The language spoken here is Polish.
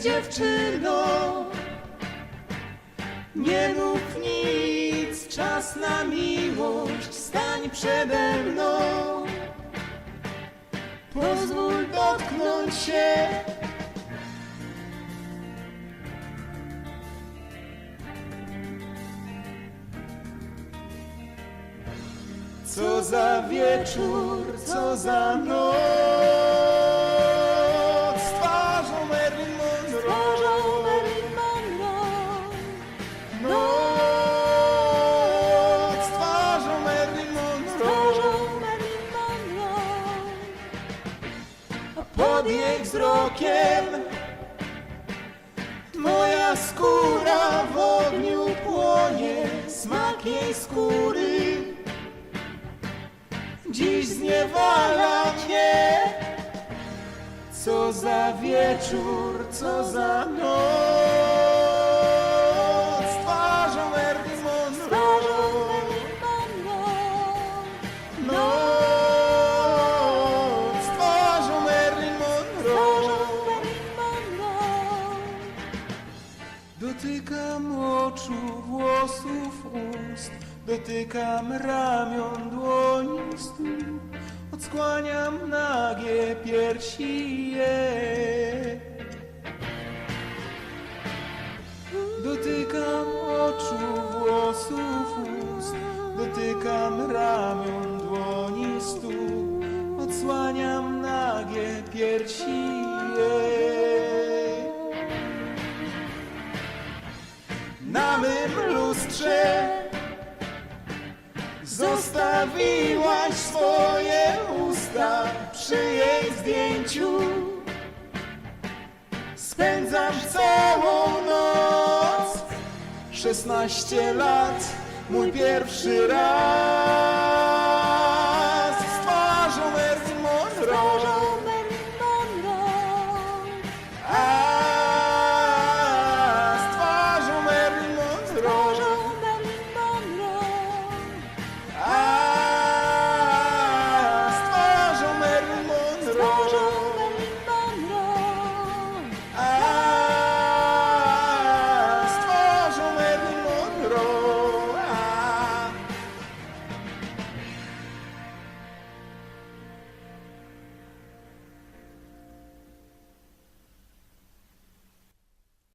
dziewczyno. Nie mów nic, czas na miłość, stań przede mną. Pozwól dotknąć się. Co za wieczór, co za noc Jej wzrokiem Moja skóra w ogniu płonie Smak jej skóry. Dziś zniewala mnie. Co za wieczór, co za noc Dotykam oczu, włosów, ust. Dotykam ramion, dłoni, stóp Odskłaniam nagie piersi je. Dotykam oczu, włosów, ust. Dotykam ramion, dłoni, stóp Odsłaniam nagie piersi Na mym lustrze. Zostawiłaś swoje usta przy jej zdjęciu. Spędzam całą noc. 16 lat, mój pierwszy raz